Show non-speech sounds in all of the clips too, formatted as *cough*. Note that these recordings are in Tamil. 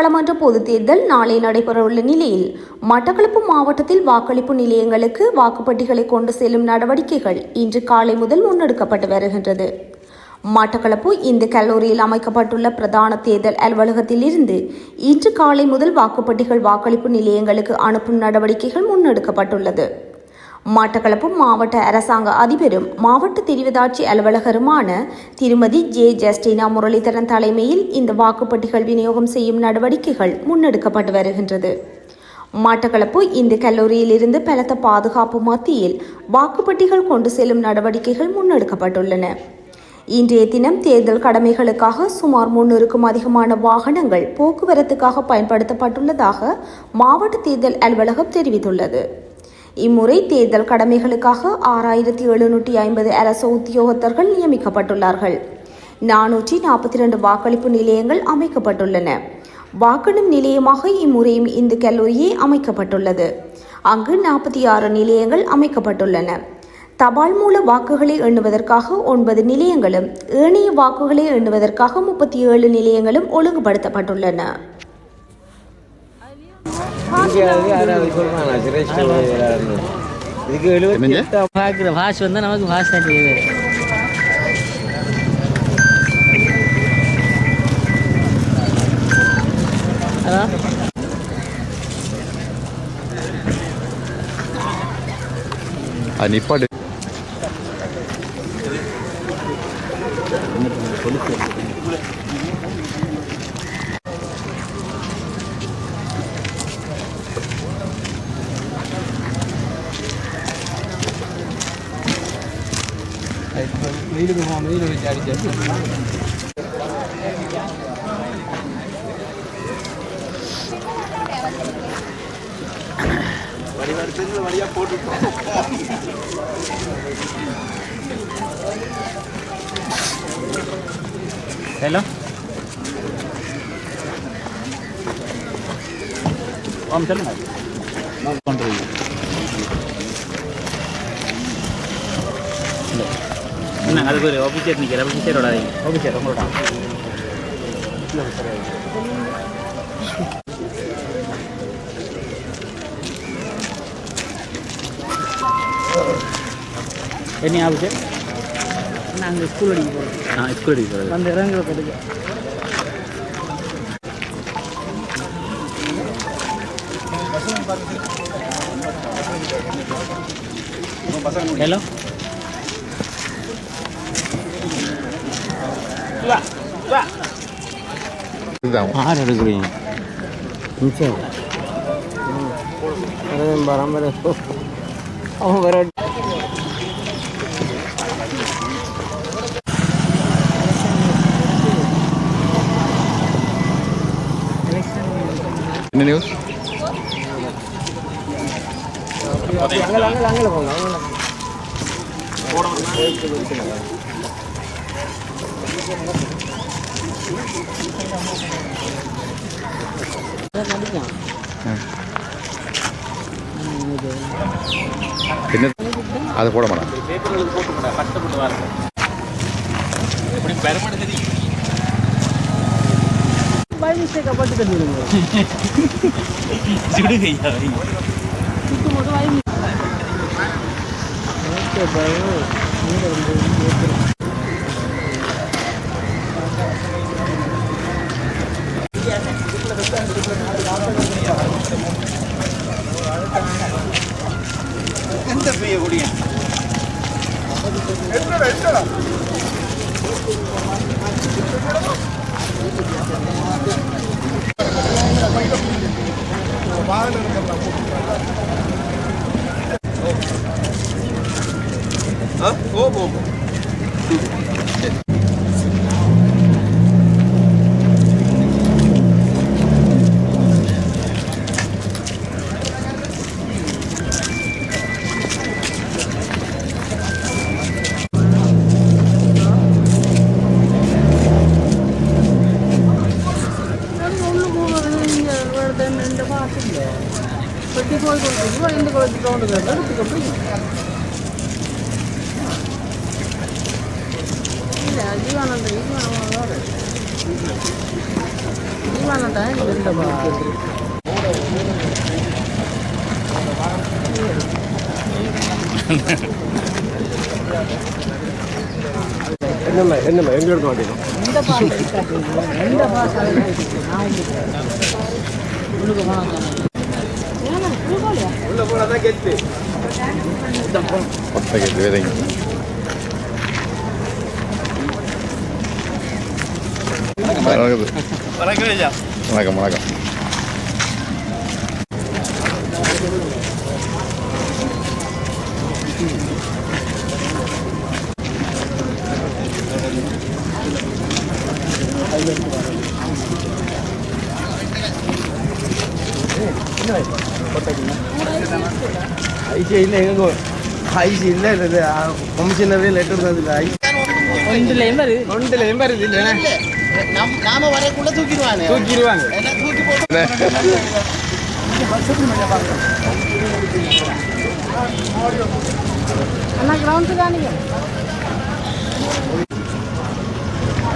நாடாளுமன்ற பொதுத் தேர்தல் நாளை நடைபெறவுள்ள நிலையில் மட்டக்களப்பு மாவட்டத்தில் வாக்களிப்பு நிலையங்களுக்கு வாக்குப்பட்டிகளை கொண்டு செல்லும் நடவடிக்கைகள் இன்று காலை முதல் முன்னெடுக்கப்பட்டு வருகின்றது. மட்டக்களப்பு இந்த கல்லூரியில் அமைக்கப்பட்டுள்ள பிரதான தேர்தல் அலுவலகத்தில் இருந்து இன்று காலை முதல் வாக்குப்பட்டிகள் வாக்களிப்பு நிலையங்களுக்கு அனுப்பும் நடவடிக்கைகள் முன்னெடுக்கப்பட்டுள்ளது. மட்டக்களப்பு மாவட்ட அரசாங்க அதிபரும் மாவட்ட தெரிவதாட்சி அலுவலகருமான திருமதி ஜே. ஜஸ்டினா முரளிதரன் தலைமையில் இந்த வாக்குப்பட்டிகள் விநியோகம் செய்யும் நடவடிக்கைகள் முன்னெடுக்கப்பட்டு வருகின்றது. மட்டக்களப்பு இந்து கல்லூரியிலிருந்து பலத்த பாதுகாப்பு மத்தியில் வாக்குப்பட்டிகள் கொண்டு செல்லும் நடவடிக்கைகள் முன்னெடுக்கப்பட்டுள்ளன. இன்றைய தினம் தேர்தல் கடமைகளுக்காக சுமார் முன்னூறுக்கும் அதிகமான வாகனங்கள் போக்குவரத்துக்காக பயன்படுத்தப்பட்டுள்ளதாக மாவட்ட தேர்தல் அலுவலகம் தெரிவித்துள்ளது. இம்முறை தேர்தல் கடமைகளுக்காக ஆறாயிரத்தி எழுநூற்றி ஐம்பது அரச உத்தியோகத்தர்கள் நியமிக்கப்பட்டுள்ளார்கள். நானூற்றி நாற்பத்தி ரெண்டு வாக்களிப்பு நிலையங்கள் அமைக்கப்பட்டுள்ளன. வாக்கெடும் நிலையமாக இம்முறையும் இந்து கல்லூரியே அமைக்கப்பட்டுள்ளது. அங்கு நாற்பத்தி ஆறு நிலையங்கள் அமைக்கப்பட்டுள்ளன. தபால் மூல வாக்குகளை எண்ணுவதற்காக ஒன்பது நிலையங்களும் ஏனைய வாக்குகளை எண்ணுவதற்காக முப்பத்தி ஏழு நிலையங்களும் ஒழுங்குபடுத்தப்பட்டுள்ளன. இந்தியாவுக்கு யாராவது சொல்றாங்க சிரேஷ்ட. இதுக்கு எழுபத்தி பார்க்குற பாஷ் வந்தால் நமக்கு பாஷ் தான் தெரியுது. அதான் அது நிப்பாடு வெயிலுக்கு போகாம வெயில் வச்சு அடிச்சு ஹலோ ஆமாம் சொல்லுங்கள் அதுக்கு ஒரு ஆஃபீஸர் நிற்கிற ஆஃபீஸர் விடாதீங்க ஆஃபீஸர் உங்களோட என்ன ஆஃபீஸர் நாங்கள் ஸ்கூல் அடிக்க போகிறோம் ஆ ஸ்கூல் அடிக்க போகிறது வந்து இறங்குற கட்டுக்கு ஹலோ ஆறு எடுக்கிறீங்க நிச்சயம் அவன் வர என்ன நியூஸ் அங்கே அங்கே அங்கே போங்க என்ன? அதை போட மாட்டான் பேப்பர்களுக்கு *laughs* எந்த பெய்ய கஷ்டப்பட்டு ஓ எப்படி வச்சுக்கோன்னு எடுத்துக்க இல்லை ஜீவானந்த ஜீவானந்தோட ஜீவானந்தா இல்லைப்பா என்னம்மா என்னம்மா எங்க எடுக்க மாட்டேங்க இந்த பாஸ் இந்த பாஸ் உங்களுக்கு போனாங்க கொட்டை கேட்டு வேதைங்க வணக்கம் வணக்கம். ஐசி இல்லை எங்க ஐசி இல்லை இது கமிஷனரே லெட்டர் தந்தது ஐசி ஒன்றில் எண்பது ஒன்றில் எண்பது இல்லைண்ணே நாம வரைக்குள்ள தூக்கிடுவாங்க தூக்கிடுவாங்க தூக்கி போட்டு அண்ணா கிரவுண்டு தானீங்க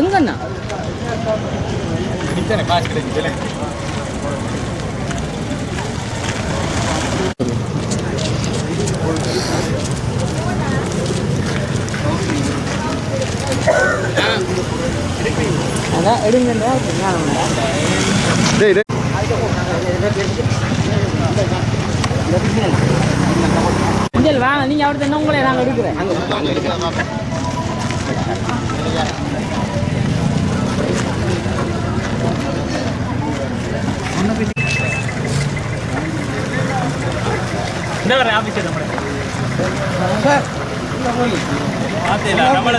எங்கண்ணா காசு கிடைக்குதுல்ல எடுங்கன்றா டேய் வேணாம் நீங்கள் அவர்கிட்ட என்ன உங்களே நாங்கள் எடுக்கிறேன் இந்த வர ஆஃபீஸர் நம்மளை பார்த்தீங்களா நம்மளை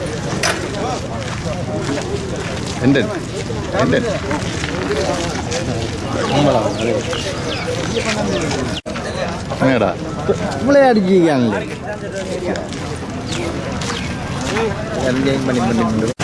എന്റെ എന്റെ അങ്ങടാ നമ്മളെ എന്തെങ്കിലും പണി പണിയുണ്ട്